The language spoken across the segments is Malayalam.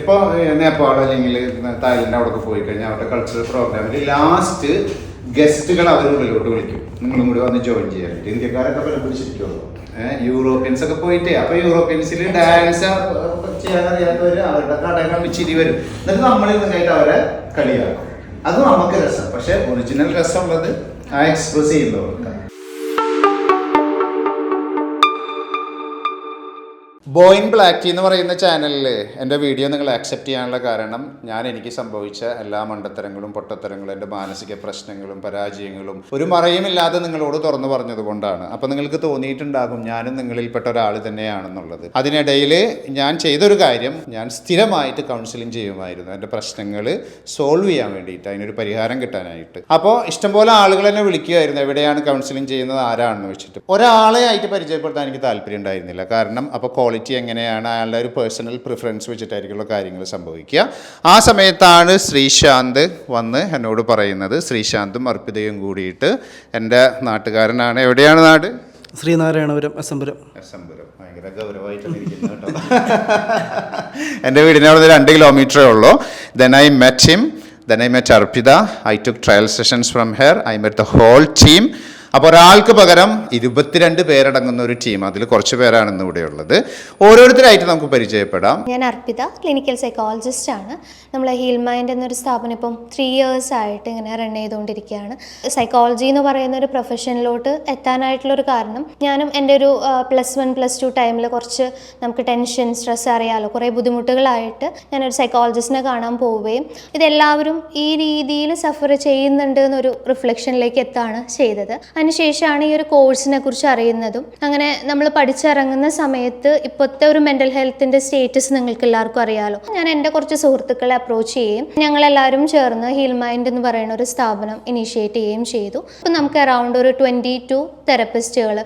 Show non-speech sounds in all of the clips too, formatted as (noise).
ഇപ്പോൾ നേപ്പാൾ അല്ലെങ്കിൽ തായ്ലൻഡ് അവിടെ പോയി കഴിഞ്ഞാൽ അവരുടെ കൾച്ചറൽ പ്രോഗ്രാമിൽ ലാസ്റ്റ് ഗസ്റ്റുകൾ അവർ ഉള്ളിലോട്ട് വിളിക്കും. നിങ്ങളും കൂടി വന്ന് ജോയിൻ ചെയ്യാൻ ഇന്ത്യക്കാരൊക്കെ പല പിടിച്ചിരിക്കുള്ളൂ യൂറോപ്യൻസ് ഒക്കെ പോയിട്ടേ. അപ്പൊ യൂറോപ്യൻസിൽ ഡാൻസ് ചെയ്യാൻ അറിയാത്തവര് അവരുടെ കടകൾ ചിരി വരും. എന്നിട്ട് നമ്മൾ ഇതിനായിട്ട് അവരെ കളിയാക്കും. അത് നമുക്ക് രസം. പക്ഷെ ഒറിജിനൽ രസമുള്ളത് ആ എക്സ്പ്രസ് ചെയ്യുന്നവർക്ക് ബോയിൻ ബ്ലാക്ക് എന്ന് പറയുന്ന ചാനലിൽ എന്റെ വീഡിയോ നിങ്ങൾ ആക്സെപ്റ്റ് ചെയ്യാനുള്ള കാരണം ഞാൻ എനിക്ക് സംഭവിച്ച എല്ലാ മണ്ടത്തരങ്ങളും പൊട്ടത്തരങ്ങളും എന്റെ മാനസിക പ്രശ്നങ്ങളും പരാജയങ്ങളും ഒരു മറയുമില്ലാതെ നിങ്ങളോട് തുറന്നു പറഞ്ഞതുകൊണ്ടാണ് അപ്പം അപ്പോൾ നിങ്ങൾക്ക് തോന്നിയിട്ടുണ്ടാകും ഞാനും നിങ്ങളിൽപ്പെട്ട ഒരാൾ തന്നെയാണെന്നുള്ളത്. അതിനിടയിൽ ഞാൻ ചെയ്തൊരു കാര്യം ഞാൻ സ്ഥിരമായിട്ട് കൗൺസിലിംഗ് ചെയ്യുമായിരുന്നു. എന്റെ പ്രശ്നങ്ങൾ സോൾവ് ചെയ്യാൻ വേണ്ടിയിട്ട് അതിനൊരു പരിഹാരം കിട്ടാനായിട്ട്. അപ്പോൾ ഇഷ്ടംപോലെ ആളുകൾ എന്നെ വിളിക്കുമായിരുന്നു എവിടെയാണ് കൗൺസിലിംഗ് ചെയ്യുന്നത്? ആരാണെന്ന് വെച്ചിട്ട്? ഒരാളെ ആയിട്ട് പരിചയപ്പെടുത്താൻ എനിക്ക് താല്പര്യം ഉണ്ടായിരുന്നില്ല. കാരണം അപ്പോൾ ക്വാളിറ്റി എങ്ങനെയാണ് അയാളുടെ ഒരു പേഴ്സണൽ പ്രിഫറൻസ് വെച്ചിട്ടായിരിക്കുള്ള കാര്യങ്ങൾ സംഭവിക്കുക. ആ സമയത്താണ് ശ്രീശാന്ത് വന്ന് എന്നോട് പറയുന്നത്. ശ്രീശാന്തും അർപ്പിതയും കൂടിയിട്ട് എന്റെ നാട്ടുകാരനാണ്. എവിടെയാണ് നാട്? ശ്രീനാരായണപുരം അസംപുരം അസംപുരം ഭയങ്കര ഗൗരവമായിട്ടാണ് ഇരിക്കുന്നത് കേട്ടോ. (laughs) എന്റെ വീടിന് അവിടെ രണ്ട് കിലോമീറ്ററേ ഉള്ളൂ. Then I met him then I met Arpita. I took trial sessions from here I met the whole team അപ്പോൾ ഒരാൾക്ക് പകരം ഇരുപത്തിരണ്ട് പേരടങ്ങുന്ന ഒരു ടീം അതിൽ കുറച്ച് പേരാണ് ഇന്ന് ഇവിടെ ഉള്ളത് ഓരോരുത്തരായിട്ട് നമുക്ക് പരിചയപ്പെടാം. ഞാൻ അർപ്പിത ക്ലിനിക്കൽ സൈക്കോളജിസ്റ്റ് ആണ്. നമ്മൾ ഹീൽ മൈൻഡ് എന്നൊരു സ്ഥാപനം ഇപ്പം ത്രീ ഇയേഴ്സ് ആയിട്ട് ഇങ്ങനെ റൺ ചെയ്തുകൊണ്ടിരിക്കുകയാണ്. സൈക്കോളജി എന്ന് പറയുന്ന ഒരു പ്രൊഫഷനിലോട്ട് എത്താനായിട്ടുള്ളൊരു കാരണം ഞാനും എന്റെ ഒരു പ്ലസ് വൺ പ്ലസ് ടു ടൈമിൽ കുറച്ച് നമുക്ക് ടെൻഷൻ സ്ട്രെസ് അറിയാമല്ലോ കുറേ ബുദ്ധിമുട്ടുകളായിട്ട് ഞാനൊരു സൈക്കോളജിസ്റ്റിനെ കാണാൻ പോവുകയും ഇതെല്ലാവരും ഈ രീതിയിൽ സഫർ ചെയ്യുന്നുണ്ട് എന്നൊരു റിഫ്ലക്ഷനിലേക്ക് എത്താണ് ചെയ്തത്. അതിനുശേഷമാണ് ഈ ഒരു കോഴ്സിനെ കുറിച്ച് അറിയുന്നതും. അങ്ങനെ നമ്മൾ പഠിച്ചിറങ്ങുന്ന സമയത്ത് ഇപ്പോഴത്തെ ഒരു മെന്റൽ ഹെൽത്തിന്റെ സ്റ്റേറ്റസ് നിങ്ങൾക്ക് എല്ലാവർക്കും അറിയാലോ. ഞാൻ എന്റെ കുറച്ച് സുഹൃത്തുക്കളെ അപ്രോച്ച് ചെയ്യുകയും ഞങ്ങളെല്ലാവരും ചേർന്ന് ഹീൽ മൈൻഡ് എന്ന് പറയുന്ന ഒരു സ്ഥാപനം ഇനീഷ്യേറ്റ് ചെയ്യുകയും ചെയ്തു. അപ്പം നമുക്ക് അറൗണ്ട് ഒരു ട്വന്റി ടു തെറപ്പിസ്റ്റുകൾ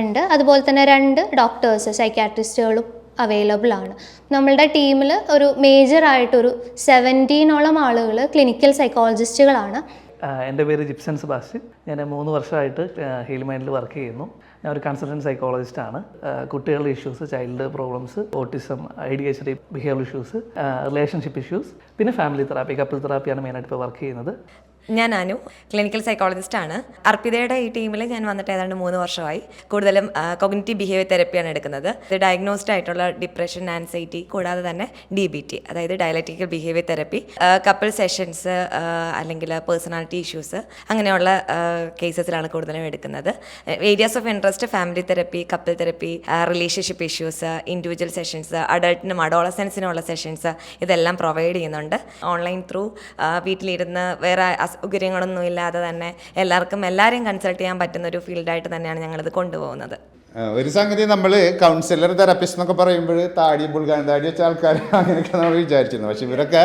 ഉണ്ട്. അതുപോലെ തന്നെ രണ്ട് ഡോക്ടേഴ്സ് സൈക്കാട്രിസ്റ്റുകളും അവൈലബിൾ ആണ്. നമ്മളുടെ ടീമിൽ ഒരു മേജറായിട്ടൊരു സെവന്റീനോളം ആളുകൾ ക്ലിനിക്കൽ സൈക്കോളജിസ്റ്റുകളാണ് എന്റെ പേര് ജിപ്സൻ സെബാസ്റ്റ്യൻ. ഞാൻ മൂന്ന് വർഷമായിട്ട് ഹീൽ മൈൻഡിൽ വർക്ക് ചെയ്യുന്നു. ഞാൻ ഒരു കൺസൾട്ടന്റ് ആണ്. കുട്ടികളുടെ ഇഷ്യൂസ് ചൈൽഡ് പ്രോബ്ലംസ് ഓട്ടിസം ഐഡിയേഷറി ബിഹേവിയർ ഇഷ്യൂസ് റിലേഷൻഷിപ്പ് ഇഷ്യൂസ് പിന്നെ ഫാമിലി തെറാപ്പി കപ്പിൾ തെറാപ്പിയാണ് മെയിനായിട്ട് ഇപ്പോൾ വർക്ക് ചെയ്യുന്നത്. ഞാൻ അനു ക്ലിനിക്കൽ സൈക്കോളജിസ്റ്റ് ആണ്. അർപ്പിതയുടെ ഈ ടീമിൽ ഞാൻ വന്നിട്ട് ഏതാണ്ട് മൂന്ന് വർഷമായി. കൂടുതലും കോഗ്നിറ്റീവ് ബിഹേവിയർ തെറപ്പിയാണ് എടുക്കുന്നത്. ഇത് ഡയഗ്നോസ്ഡ് ആയിട്ടുള്ള ഡിപ്രഷൻ ആൻസൈറ്റി കൂടാതെ തന്നെ ഡി ബി ടി അതായത് dialectical behaviour therapy couple sessions അല്ലെങ്കിൽ പേഴ്സണാലിറ്റി ഇഷ്യൂസ് അങ്ങനെയുള്ള കേസസിലാണ് കൂടുതലും എടുക്കുന്നത്. Areas of interest family therapy couple therapy relationship issues individual sessions അഡൾട്ടിനും അഡോളസൻസിനുള്ള സെഷൻസ് ഇതെല്ലാം പ്രൊവൈഡ് ചെയ്യുന്നുണ്ട്. ഓൺലൈൻ ത്രൂ വീട്ടിലിരുന്ന് വേറെ അസൗകര്യങ്ങളൊന്നും ഇല്ലാതെ തന്നെ എല്ലാവർക്കും എല്ലാവരെയും കൺസൾട്ട് ചെയ്യാൻ പറ്റുന്ന ഒരു ഫീൽഡായിട്ട് തന്നെയാണ് ഞങ്ങളിത് കൊണ്ടുപോകുന്നത്. ഒരു സംഗതി നമ്മൾ കൗൺസിലർ തെറാപ്പിസ്റ്റ് എന്നൊക്കെ പറയുമ്പോൾ താടി ബുൾഗാൻ താടി വെച്ച ആൾക്കാർ (laughs) അങ്ങനെയൊക്കെ നമ്മൾ വിചാരിച്ചിരുന്നു. പക്ഷെ ഇവരൊക്കെ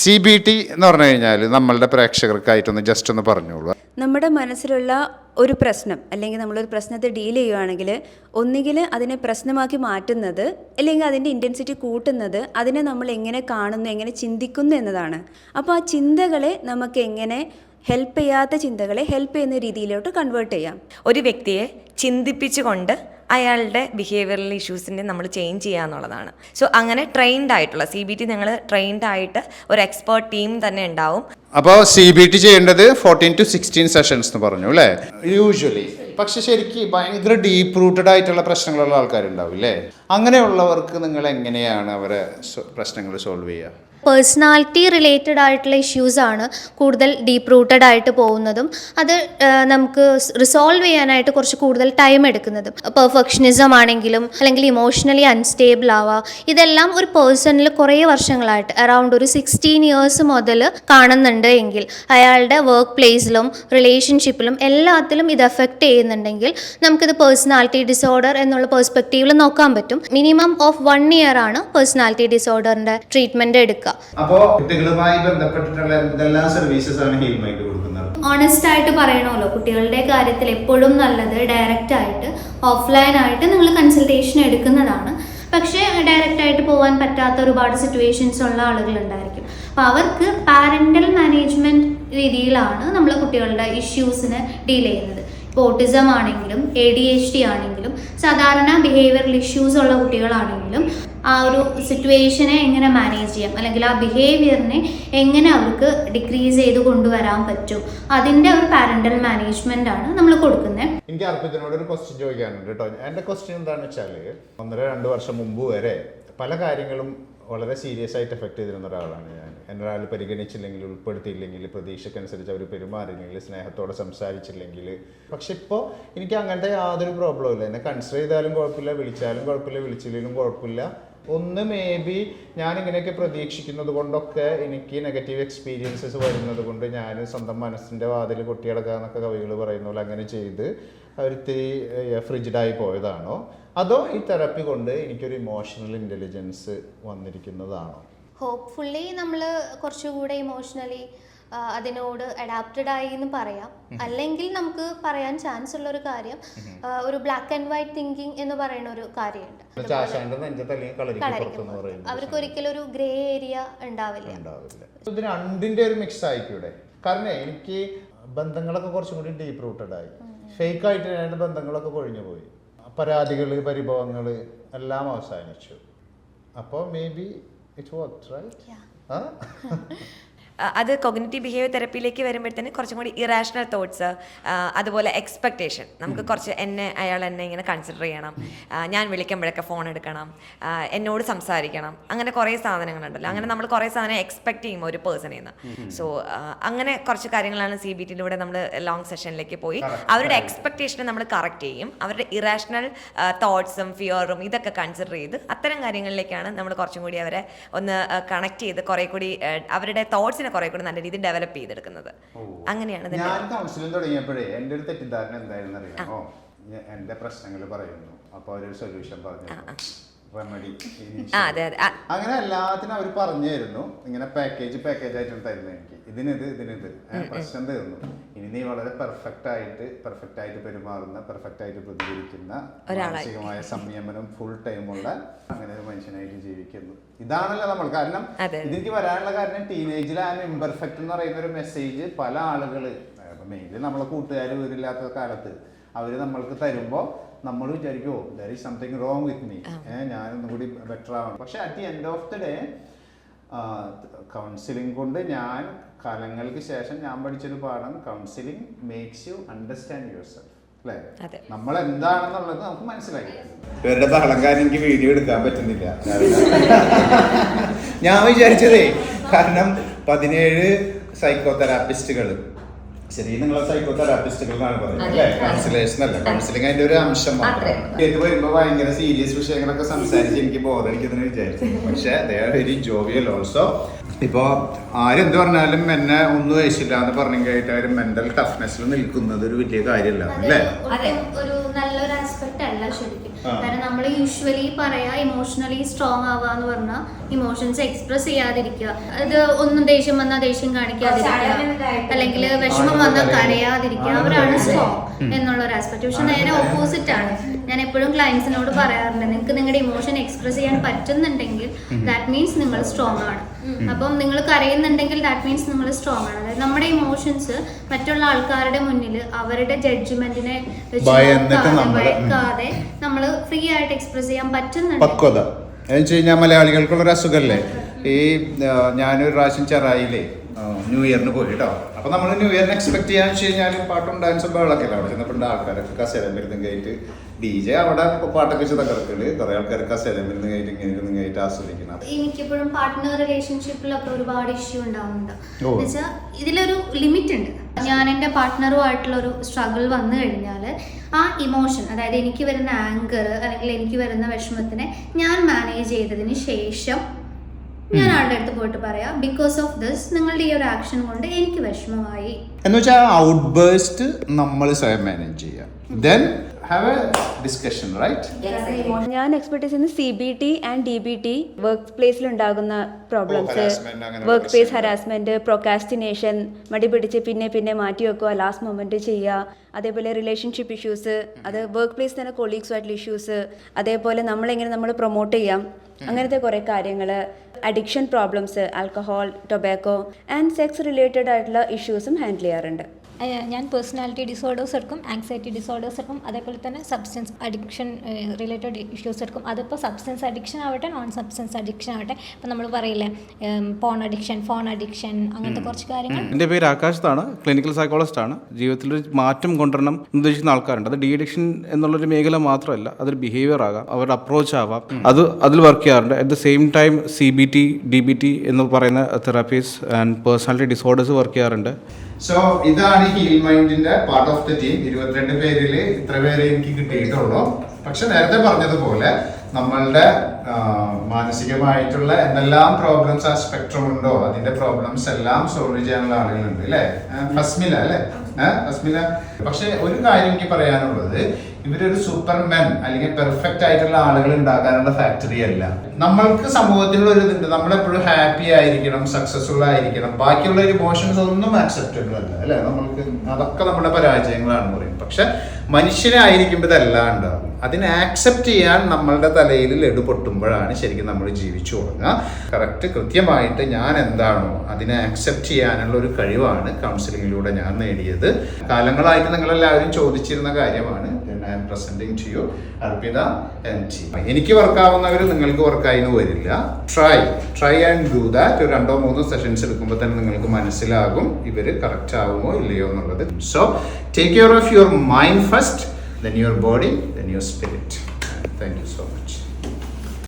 സി ബി ടി എന്ന് പറഞ്ഞു കഴിഞ്ഞാൽ നമ്മളുടെ പ്രേക്ഷകർക്കായിട്ടൊന്ന് ജസ്റ്റ് ഒന്ന് പറഞ്ഞോളൂ. നമ്മുടെ മനസ്സിലുള്ള ഒരു പ്രശ്നം അല്ലെങ്കിൽ നമ്മളൊരു പ്രശ്നത്തെ ഡീൽ ചെയ്യുകയാണെങ്കിൽ ഒന്നുകിൽ അതിനെ പ്രശ്നമാക്കി മാറ്റുന്നത് അല്ലെങ്കിൽ അതിന്റെ ഇന്റൻസിറ്റി കൂട്ടുന്നത് അതിനെ നമ്മൾ എങ്ങനെ കാണുന്നു എങ്ങനെ ചിന്തിക്കുന്നു എന്നതാണ്. അപ്പോൾ ആ ചിന്തകളെ നമുക്ക് എങ്ങനെ ഹെൽപ്പ് ചെയ്യാത്ത ചിന്തകളെ ഹെൽപ്പ് ചെയ്യുന്ന രീതിയിലോട്ട് കൺവേർട്ട് ചെയ്യാം. ഒരു വ്യക്തിയെ ചിന്തിപ്പിച്ചുകൊണ്ട് അയാളുടെ ബിഹേവിയറൽ ഇഷ്യൂസിനെ നമ്മൾ ചേഞ്ച് ചെയ്യുക എന്നുള്ളതാണ്. സോ അങ്ങനെ ട്രെയിൻഡ് ആയിട്ടുള്ള സി ബി ടി നിങ്ങൾ ട്രെയിൻഡ് ആയിട്ട് ഒരു എക്സ്പേർട്ട് ടീം തന്നെ ഉണ്ടാവും. അപ്പോൾ സി ബി ടി ചെയ്യേണ്ടത് ഫോർട്ടീൻ ടു സിക്സ്റ്റീൻ സെഷൻസ് എന്ന് പറഞ്ഞു അല്ലേ? യൂഷ്വലി പക്ഷെ ശരിക്കും ഭയങ്കര ഡീപ്പ് റൂട്ടഡ് ആയിട്ടുള്ള പ്രശ്നങ്ങളുള്ള ആൾക്കാരുണ്ടാവും അല്ലേ അങ്ങനെയുള്ളവർക്ക് നിങ്ങൾ എങ്ങനെയാണ് അവരെ പ്രശ്നങ്ങൾ സോൾവ് ചെയ്യുക? പേഴ്സണാലിറ്റി റിലേറ്റഡ് ആയിട്ടുള്ള ഇഷ്യൂസാണ് കൂടുതൽ ഡീപ്പ് റൂട്ടഡ് ആയിട്ട് പോകുന്നതും. അത് നമുക്ക് റിസോൾവ് ചെയ്യാനായിട്ട് കുറച്ച് കൂടുതൽ ടൈം എടുക്കുന്നതും. പെർഫെക്ഷനിസം ആണെങ്കിലും അല്ലെങ്കിൽ ഇമോഷണലി അൺസ്റ്റേബിൾ ആവുക ഇതെല്ലാം ഒരു പേഴ്സണിൽ കുറേ വർഷങ്ങളായിട്ട് അറൗണ്ട് ഒരു സിക്സ്റ്റീൻ ഇയേഴ്സ് മുതൽ കാണുന്നുണ്ട് എങ്കിൽ അയാളുടെ വർക്ക് പ്ലേസിലും റിലേഷൻഷിപ്പിലും എല്ലാത്തിലും ഇത് എഫക്റ്റ് ചെയ്യുന്നുണ്ടെങ്കിൽ നമുക്കിത് പേഴ്സണാലിറ്റി ഡിസോർഡർ എന്നുള്ള പെർസ്പെക്റ്റീവിൽ നോക്കാൻ പറ്റും. മിനിമം ഓഫ് വൺ ഇയർ ആണ് പേഴ്സണാലിറ്റി ഡിസോർഡറിന്റെ ട്രീറ്റ്മെന്റ് എടുക്കുക. അപ്പോൾ കുട്ടികളുമായി ബന്ധപ്പെട്ടിട്ടുള്ള എന്തെല്ലാം സർവീസസ് ആണ് കൊടുക്കുന്നത്? ഓണസ്റ്റ് ആയിട്ട് പറയണമല്ലോ കുട്ടികളുടെ കാര്യത്തിൽ എപ്പോഴും നല്ലത് ഡയറക്റ്റ് ആയിട്ട് ഓഫ്ലൈൻ ആയിട്ട് നിങ്ങൾ കൺസൾട്ടേഷൻ എടുക്കുന്നതാണ്. പക്ഷേ ഡയറക്റ്റ് ആയിട്ട് പോകാൻ പറ്റാത്ത ഒരുപാട് സിറ്റുവേഷൻസ് ഉള്ള ആളുകളുണ്ടായിരിക്കും. അപ്പോൾ അവർക്ക് പാരന്റൽ മാനേജ്മെന്റ് രീതിയിലാണ് നമ്മൾ കുട്ടികളുടെ ഇഷ്യൂസിനെ ഡീൽ ചെയ്യുന്നത്. ഇപ്പോൾ ഓട്ടിസം ആണെങ്കിലും എ ഡി എച്ച് ഡി ആണെങ്കിലും സാധാരണ ബിഹേവിയറൽ ഇഷ്യൂസ് ഉള്ള കുട്ടികളാണെങ്കിലും ആ ഒരു സിറ്റുവേഷനെ എങ്ങനെ മാനേജ് ചെയ്യാം? അല്ലെങ്കിൽ ആ ബിഹേവിയറിനെ എങ്ങനെ അവർക്ക് ഡിക്രീസ് ചെയ്ത് കൊണ്ടുവരാൻ പറ്റും? അതിന്റെ ഒരു പാരന്റൽ മാനേജ്മെന്റ് ആണ് നമ്മൾ കൊടുക്കുന്നത്. എനിക്ക് അർപ്പിതനോട് ഒരു ക്വസ്റ്റ്യൻ ചോദിക്കാനുണ്ട് കേട്ടോ. എന്റെ ക്വസ്റ്റ്യൻ എന്താണെന്ന് വെച്ചാൽ ഒന്നര രണ്ട് വർഷം മുമ്പ് വരെ പല കാര്യങ്ങളും വളരെ സീരിയസ് ആയിട്ട് എഫക്ട് ചെയ്തിരുന്ന ഒരാളാണ് ഞാൻ. എന്നെ ഒരാൾ പരിഗണിച്ചില്ലെങ്കിൽ ഉൾപ്പെടുത്തിയില്ലെങ്കിൽ പ്രതീക്ഷക്കനുസരിച്ച് അവർ പെരുമാറിയില്ലെങ്കിൽ സ്നേഹത്തോടെ സംസാരിച്ചില്ലെങ്കിൽ. പക്ഷെ ഇപ്പോൾ എനിക്ക് അങ്ങനത്തെ യാതൊരു പ്രോബ്ലം ഇല്ല. എന്നെ കൺസിഡർ ചെയ്താലും കുഴപ്പമില്ല വിളിച്ചാലും കുഴപ്പമില്ല വിളിച്ചില്ലെങ്കിലും കുഴപ്പമില്ല. ഒന്ന് മേ ബി ഞാൻ ഇങ്ങനെയൊക്കെ പ്രതീക്ഷിക്കുന്നത് കൊണ്ടൊക്കെ എനിക്ക് നെഗറ്റീവ് എക്സ്പീരിയൻസസ് വരുന്നത് കൊണ്ട് ഞാൻ സ്വന്തം മനസ്സിന്റെ വാതിൽ കൊട്ടിയടക്കാന്നൊക്കെ കവികൾ പറയുന്ന പോലെ അങ്ങനെ ചെയ്ത് അവർ ഇത്തിരി ഫ്രിജിഡായി പോയതാണോ. അതോ ഈ തെറപ്പി കൊണ്ട് എനിക്കൊരു ഇമോഷണൽ ഇന്റലിജൻസ് വന്നിരിക്കുന്നതാണോ? ഹോപ്പ്ഫുള്ളി നമ്മൾ കുറച്ചുകൂടെ ഇമോഷണലി അതിനോട് അഡാപ്റ്റഡ് ആയി എന്ന് പറയാം. അല്ലെങ്കിൽ നമുക്ക് പറയാൻ ചാൻസ് ഉള്ള ഒരു കാര്യം ഒരു ബ്ലാക്ക് ആൻഡ് വൈറ്റ് തിങ്കിങ് എന്ന് പറയുന്ന ഒരു കാര്യമുണ്ട്. അവർക്ക് ഒരിക്കലും ഒരു ഗ്രേ ഏരിയ ഉണ്ടാവില്ല. ഇത് രണ്ടിന്റെ ഒരു മിക്സ് ആയിക്കൂടെ? കാരണം എനിക്ക് ബന്ധങ്ങളൊക്കെ കുറച്ചും കൂടി ഡീപ്പ് റൂട്ടഡ് ആയി. ഫേക്ക് ആയിട്ട് ബന്ധങ്ങളൊക്കെ കൊഴിഞ്ഞു പോയി. പരാതികൾ പരിഭവങ്ങൾ എല്ലാം അവസാനിച്ചു. അപ്പോൾ maybe it work right ആ? (laughs) അത് കൊഗ്നറ്റീവ് ബിഹേവിയർ തെറപ്പിയിലേക്ക് വരുമ്പോഴത്തേന് കുറച്ചും കൂടി ഇറാഷണൽ തോട്ട്സ് അതുപോലെ എക്സ്പെക്റ്റേഷൻ നമുക്ക് കുറച്ച് എന്നെ അയാൾ എന്നെ ഇങ്ങനെ കൺസിഡർ ചെയ്യണം. ഞാൻ വിളിക്കുമ്പോഴൊക്കെ ഫോൺ എടുക്കണം. എന്നോട് സംസാരിക്കണം. അങ്ങനെ കുറേ സാധനങ്ങളുണ്ടല്ലോ. അങ്ങനെ നമ്മൾ കുറേ സാധനം എക്സ്പെക്ട് ചെയ്യും ഒരു പേഴ്സണിൽ നിന്ന് സോ അങ്ങനെ കുറച്ച് കാര്യങ്ങളാണ് സി ബി ടിയിലൂടെ നമ്മൾ ലോങ് സെഷനിലേക്ക് പോയി. അവരുടെ എക്സ്പെക്റ്റേഷനെ നമ്മൾ കറക്റ്റ് ചെയ്യും. അവരുടെ ഇറാഷണൽ തോട്ട്സും ഫിയറും ഇതൊക്കെ കൺസിഡർ ചെയ്ത് അത്തരം കാര്യങ്ങളിലേക്കാണ് നമ്മൾ കുറച്ചും കൂടി അവരെ ഒന്ന് കണക്ട് ചെയ്ത് കുറേ കൂടി അവരുടെ തോട്ട്സിനെ കുറേ കൂടി നല്ല രീതിയിൽ ഡെവലപ്പ് ചെയ്തെടുക്കുന്നത്. അങ്ങനെയാണ് ഞാൻ കൗൺസിലിംഗ് തുടങ്ങിയപ്പോഴേ എന്റെ ഒരു തെറ്റിദ്ധാരണ എന്തായിരുന്നു അറിയാമോ എന്റെ പ്രശ്നങ്ങൾ പറയുന്നു. അപ്പോൾ അവരൊരു സൊല്യൂഷൻ പറഞ്ഞു അങ്ങനെ എല്ലാത്തിനും അവർ പറഞ്ഞു തരുന്നു ഇങ്ങനെ പാക്കേജ് പാക്കേജ് ആയിട്ടാണ് തരുന്നത് എനിക്ക്. ഇതിനിത് ഇതിനിത്. പ്രശ്നം തീർന്നു. ഇനി നീ വളരെ പെർഫെക്റ്റ് ആയിട്ട് പെർഫെക്റ്റ് ആയിട്ട് പെരുമാറുന്ന പെർഫെക്റ്റ് ആയിട്ട് പ്രതികരിക്കുന്ന മാനസികമായ സംയമനം ഫുൾ ടൈമുള്ള (laughs) അങ്ങനെ ഒരു മനുഷ്യനായിട്ട് ജീവിക്കുന്നു. ഇതാണല്ലോ നമ്മൾ. കാരണം. ഇതെനിക്ക് വരാനുള്ള കാരണം ടീനേജിൽ ആ ഇംപെർഫെക്റ്റ് എന്ന് പറയുന്ന ഒരു മെസ്സേജ് പല ആളുകൾ മെയിൻലി നമ്മളെ കൂട്ടുകാർ വീടില്ലാത്ത കാലത്ത് അവർ നമ്മൾക്ക് തരുമ്പോൾ നമ്മൾ വിചാരിക്കുമോ there is something wrong with me ഞാനൊന്നും കൂടി ബെറ്റർ ആവണം. പക്ഷെ at the end of the day counselling കൊണ്ട് ഞാൻ കാലങ്ങൾക്ക് ശേഷം ഞാൻ പഠിച്ചൊരു പാഠം counselling makes you understand yourself അല്ലേ. നമ്മൾ എന്താണെന്നുള്ളത് നമുക്ക് മനസ്സിലാക്കി ഇവരുടെ തളങ്കാരം എനിക്ക് വീഡിയോ എടുക്കാൻ പറ്റുന്നില്ല. ഞാൻ വിചാരിച്ചതേ കാരണം പതിനേഴ് സൈക്കോ തെറാപ്പിസ്റ്റുകൾ ശരി നിങ്ങളെ സൈക്കോ തെറാപ്പിസ്റ്റുകൾ എന്നാണ് പറയുന്നത് അല്ലേ? കൗൺസിലേഷൻ അല്ല കൗൺസിലിംഗ് അതിന്റെ ഒരു അംശം മാത്രമാണ് ഇത് വരുമ്പോ ഭയങ്കര സീരിയസ് വിഷയങ്ങളൊക്കെ സംസാരിച്ച് എനിക്ക് ബോധനിക്കുന്നതിന് വിചാരിച്ചു. പക്ഷെ they are very jovial also ഇപ്പോ ആരെന്ത് പറഞ്ഞാലും എന്നെ ഒന്നും വയസ്സില്ല എന്ന് ഒരു മെന്റൽ ടഫ്നെസ്സിൽ നിൽക്കുന്നത് ഒരു വലിയ കാര്യമല്ല അല്ലേ? ഒരു നല്ലൊരു ആസ്പെക്ട് അല്ല ശരിക്കും ആ. കാരണം നമ്മൾ യൂഷ്വലി പറയാ ഇമോഷണലി സ്ട്രോങ് ആവുക എന്ന് പറഞ്ഞാൽ ഇമോഷൻസ് എക്സ്പ്രസ് ചെയ്യാതിരിക്കുക. അത് ഒന്നും ദേഷ്യം വന്നാൽ ദേഷ്യം കാണിക്കാതിരിക്കുക. അല്ലെങ്കിൽ വിഷമം വന്നാൽ കരയാതിരിക്കുക. അവരാണ് സ്ട്രോങ് എന്നുള്ള ഒരു ആസ്പെക്ട് പക്ഷെ നേരെ ഓപ്പോസിറ്റ് ആണ്. ഞാൻ എപ്പോഴും ക്ലയൻസിനോട് പറയാറുണ്ട് നിങ്ങൾക്ക് നിങ്ങളുടെ ഇമോഷൻ എക്സ്പ്രസ് ചെയ്യാൻ പറ്റുന്നുണ്ടെങ്കിൽ ദാറ്റ് മീൻസ് നിങ്ങൾ സ്ട്രോങ് ആണ്. അപ്പം നിങ്ങൾ കരയുന്നുണ്ടെങ്കിൽ ദാറ്റ് മീൻസ് നിങ്ങൾ സ്ട്രോങ് ആണ്. അതായത് നമ്മുടെ ഇമോഷൻസ് മറ്റുള്ള ആൾക്കാരുടെ മുന്നിൽ അവരുടെ ജഡ്ജ്മെന്റിനെ. ഭയക്കാതെ നമ്മൾ ഫ്രീ ആയിട്ട് എക്സ്പ്രസ് ചെയ്യാൻ പറ്റുന്നുണ്ട്. പക്വത. എന്ന് വെച്ച് കഴിഞ്ഞാൽ മലയാളികൾക്കുള്ളൊരു അസുഖമല്ലേ ഈ ആ, ഞാനൊരു പ്രാവശ്യം ചെറായില്ലേ ന്യൂ ഇയറിന് പോയി കേട്ടോ അപ്പൊ നമ്മൾ ന്യൂ ഇയറിന് എക്സ്പെക്ട് ചെയ്യാന്ന് വെച്ച് കഴിഞ്ഞാൽ പാട്ടും ഡാൻസും ബഹളൊക്കെ അല്ല അവിടെ? ചെന്നപ്പോൾ ആൾക്കാരൊക്കെ കസേരം വരുന്ന കയറ്റ് ഡി ജെ അവിടെ പാട്ടൊക്കെ വെച്ച് തകർക്കൽ കുറെ ആൾക്കാർ കസേരം വരുന്ന കയറ്റ് ഇങ്ങനെ ഇരുന്ന് കയറ്റ് ആസ്വദിക്കണം എനിക്കിപ്പോഴും പാർട്ട്ണർ റിലേഷൻഷിപ്പിലൊക്കെ ഒരുപാട് ഇഷ്യൂ ഉണ്ടാവുന്നുണ്ട്. ഇതിലൊരു ലിമിറ്റ് ഉണ്ട്. ഞാൻ എന്റെ പാർട്ട്ണറുമായിട്ടുള്ള ഒരു സ്ട്രഗിൾ വന്നു കഴിഞ്ഞാൽ ആ ഇമോഷൻ അതായത് എനിക്ക് വരുന്ന ആങ്കർ അല്ലെങ്കിൽ എനിക്ക് വരുന്ന വിഷമത്തിനെ ഞാൻ മാനേജ് ചെയ്തതിന് ശേഷം ഞാൻ ആളുടെ അടുത്ത് പോയിട്ട് പറയാം ബിക്കോസ് ഓഫ് ദിസ് നിങ്ങളുടെ ഈ ഒരു ആക്ഷൻ കൊണ്ട് എനിക്ക് വിഷമമായി. എന്ന് വെച്ചാൽ ഔട്ട് ബേസ്റ്റ് നമ്മൾ സ്വയം മാനേജ് ചെയ്യാം. Then have a discussion right ഞാൻ എക്സ്പെർട്ടീസ് ചെയ്യുന്ന C B T and D B T work പ്ലേസിൽ ഉണ്ടാകുന്ന problems work place. Harassment procrastination മടി പിടിച്ച് പിന്നെ പിന്നെ മാറ്റി വെക്കുക ലാസ്റ്റ് മൊമെന്റ് ചെയ്യുക അതേപോലെ റിലേഷൻഷിപ്പ് ഇഷ്യൂസ് അത് വർക്ക് പ്ലേസ് തന്നെ കൊളീഗ്സുമായിട്ടുള്ള ഇഷ്യൂസ് അതേപോലെ നമ്മളെങ്ങനെ നമ്മൾ പ്രൊമോട്ട് ചെയ്യാം അങ്ങനത്തെ കുറേ കാര്യങ്ങൾ addiction problems alcohol tobacco and sex related ആയിട്ടുള്ള ഇഷ്യൂസും ഹാൻഡിൽ ചെയ്യാറുണ്ട്. ഞാൻ പേഴ്സണാലിറ്റി ഡിസോർഡേഴ്സ് എടുക്കും ആങ്സൈറ്റി ഡിസോർഡേഴ്സ് എടുക്കും അതേപോലെ തന്നെ സബ്സ്റ്റൻസ് അഡിക്ഷൻ റിലേറ്റഡ് ഇഷ്യൂസ് എടുക്കും. അതിപ്പോൾ സബ്സ്റ്റൻസ് അഡിക്ഷൻ ആവട്ടെ നോൺ സബ്സ്റ്റൻസ് അഡിക്ഷൻ ആവട്ടെ ഇപ്പം നമ്മൾ പറയില്ലേ പോൺ അഡിക്ഷൻ ഫോൺ അഡിക്ഷൻ അങ്ങനത്തെ കുറച്ച് കാര്യങ്ങൾ. എന്റെ പേര് ആകാശത്താണ് ക്ലിനിക്കൽ സൈക്കോളജിസ്റ്റ് ആണ്. ജീവിതത്തിൽ ഒരു മാറ്റം കൊണ്ടുവരണം എന്ന് ഉദ്ദേശിക്കുന്ന ആൾക്കാരുണ്ട്. അത് ഡി അഡിക്ഷൻ എന്നുള്ളൊരു മേഖല മാത്രമല്ല അതൊരു ബിഹേവിയർ ആകാം അവരുടെ അപ്രോച്ച് ആവാം. അത് അതിൽ വർക്ക് ചെയ്യാറുണ്ട്. At the same time C B T D B T എന്ന് പറയുന്ന therapies and personality disorders work ചെയ്യാറുണ്ട്. സോ ഇതാണ് ഹീൽ മൈൻഡിന്റെ പാർട്ട് ഓഫ് ദ ടീം ഇരുപത്തിരണ്ട് പേരിൽ ഇത്ര പേരെ എനിക്ക് കിട്ടിയിട്ടുള്ളൂ. പക്ഷെ നേരത്തെ പറഞ്ഞതുപോലെ നമ്മളുടെ മാനസികമായിട്ടുള്ള എന്തെല്ലാം പ്രോബ്ലംസ് ആ സ്പെക്ട്രം ഉണ്ടോ അതിന്റെ പ്രോബ്ലംസ് എല്ലാം സോൾവ് ചെയ്യാനുള്ള ആളുകളുണ്ട് അല്ലേ? ഫസ്മില അല്ലേ? ഫസ്മില. പക്ഷെ ഒരു കാര്യം എനിക്ക് പറയാനുള്ളത് ഇവരൊരു സൂപ്പർമാൻ അല്ലെങ്കിൽ പെർഫെക്റ്റ് ആയിട്ടുള്ള ആളുകൾ ഉണ്ടാകാനുള്ള ഫാക്ടറി അല്ല. നമ്മൾക്ക് സമൂഹത്തിൽ ഒരു ഇതുണ്ട്. നമ്മളെപ്പോഴും ഹാപ്പി ആയിരിക്കണം സക്സസ്ഫുൾ ആയിരിക്കണം. ബാക്കിയുള്ള ഒരു ഇമോഷൻസ് ഒന്നും ആക്സെപ്റ്റബിൾ അല്ല അല്ലെ? നമ്മൾക്ക് അതൊക്കെ നമ്മുടെ പരാജയങ്ങളാണ് പറയും. പക്ഷെ മനുഷ്യനായിരിക്കുമ്പോൾ ഇതെല്ലാം ഉണ്ടാവും. അതിനെ ആക്സെപ്റ്റ് ചെയ്യാൻ നമ്മളുടെ തലയിൽ ലഡു പൊട്ടുമ്പോഴാണ് ശരിക്കും നമ്മൾ ജീവിച്ചു തുടങ്ങുക. കറക്റ്റ് കൃത്യമായിട്ട് ഞാൻ എന്താണോ അതിനെ ആക്സെപ്റ്റ് ചെയ്യാനുള്ള ഒരു കഴിവാണ് കൗൺസിലിങ്ങിലൂടെ ഞാൻ നേടിയത്. കാലങ്ങളായിട്ട് നിങ്ങളെല്ലാവരും ചോദിച്ചിരുന്ന കാര്യമാണ്. I'm presenting to you Arpita എനിക്ക് വർക്കാവുന്നവർ നിങ്ങൾക്ക് വർക്കായിന്ന് വരില്ല. Try try and do that ഒരു രണ്ടോ മൂന്നോ സെഷൻസ് എടുക്കുമ്പോൾ തന്നെ നിങ്ങൾക്ക് മനസ്സിലാകും ഇവർ കറക്റ്റ് ആകുമോ ഇല്ലയോ എന്നുള്ളത്. So take care of your mind first then your body then your spirit thank you so much